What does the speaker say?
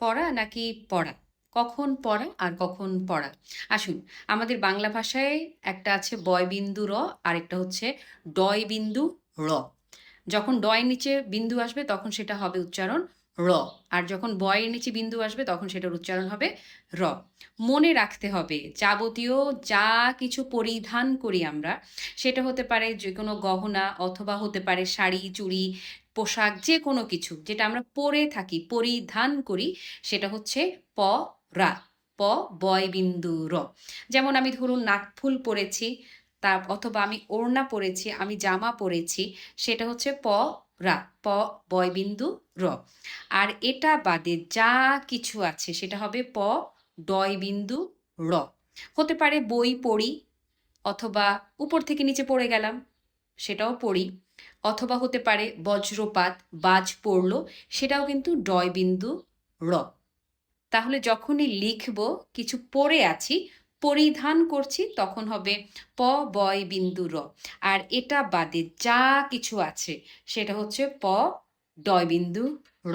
পড়া নাকি পড়া? কখন পড়া আর কখন পড়া? আসুন, আমাদের বাংলা ভাষায় একটা আছে বয় বিন্দু র, আরেকটা হচ্ছে ডয়বিন্দু র। যখন ডয়ের নিচে বিন্দু আসবে তখন সেটা হবে উচ্চারণ র। আর যখন বয়ের নিচে বিন্দু আসবে তখন সেটার উচ্চারণ হবে র। মনে রাখতে হবে যাবতীয় যা কিছু পরিধান করি আমরা সেটা হতে পারে যে কোনো গহনা অথবা হতে পারে শাড়ি, চুড়ি, পোশাক যে কোনো কিছু যেটা আমরা পরে থাকি, পরিধান করি সেটা হচ্ছে প রা। প বয়বিন্দু র। যেমন আমি ধরুন নাকফুল পরেছি তা অথবা আমি ওড়না পরেছি, আমি জামা পরেছি সেটা হচ্ছে প রা। প বয়বিন্দু র। আর এটা বাদে যা কিছু আছে সেটা হবে প ডয়বিন্দু র। হতে পারে বই পড়ি অথবা উপর থেকে নিচে পড়ে গেলাম সেটাও পড়ি অথবা হতে পারে বজ্রপাত, বাজ পড়ল, সেটাও কিন্তু ডয় বিন্দু র। তাহলে যখনই লিখব, কিছু পড়ে আছি, পরিধান করছি, তখন হবে প, বয়, বিন্দু র। আর এটা বাদে যা কিছু আছে, সেটা হচ্ছে প ডয় বিন্দু র।